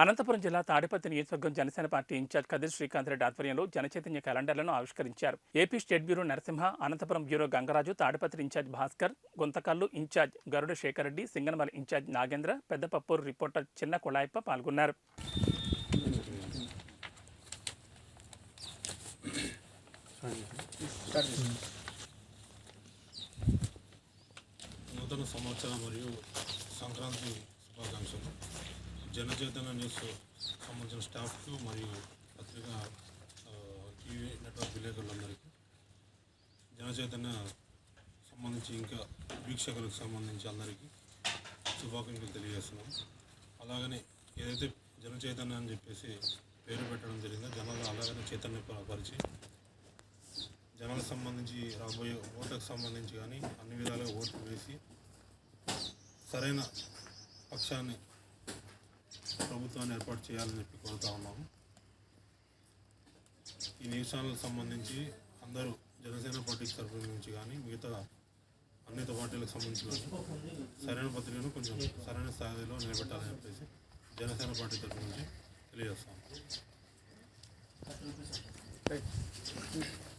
అనంతపురం జిల్లా తాడిపత్రి నియోజకవర్గం Janasena party incharge Kadiri Srikanth Reddy ఆధ్వర్యంలో జనచైతన్య క్యాలెండర్లను ఆవిష్కరించారు. AP state bureau Narasimha Anantapuram bureau Gangaraju Tadipatri incharge Bhaskar Guntakallu incharge Garuda Sekhar Reddy Singanamala incharge Nagendra Peddapappur reporter Chinna Kulayappa పాల్గొన్నారు. నూతన సంవత్సరం మరియు సంక్రాంతి శుభాకాంక్షలు. జనచేతన న్యూస్ సంబంధించిన స్టాఫ్కు మరియు పత్రికా టీవీ నెట్వర్క్ విలేకరులందరికీ జనచైతన్య సంబంధించి ఇంకా వీక్షకులకు సంబంధించి అందరికీ శుభాకాంక్షలు తెలియజేస్తున్నాం. అలాగనే ఏదైతే జనచైతన్య అని చెప్పేసి పేరు పెట్టడం జరిగిందో జనాలు అలాగనే చైతన్య పరిచి జనాలకు సంబంధించి రాబోయే ఓట్లకు సంబంధించి కానీ అన్ని విధాలుగా ఓట్లు వేసి సరైన పక్షాన్ని ప్రభుత్వాన్ని ఏర్పాటు చేయాలని చెప్పి కోరుతా ఉన్నాము. ఈ న్యూస్ ఛానల్ సంబంధించి అందరూ జనసేన పార్టీకి తరఫున నుంచి కానీ మిగతా అన్ని పార్టీలకు సంబంధించి సరైన పత్రికను కొంచెం సరైన స్థాయిలో నిలబెట్టాలని చెప్పేసి జనసేన పార్టీ తరఫు నుంచి తెలియజేస్తాము.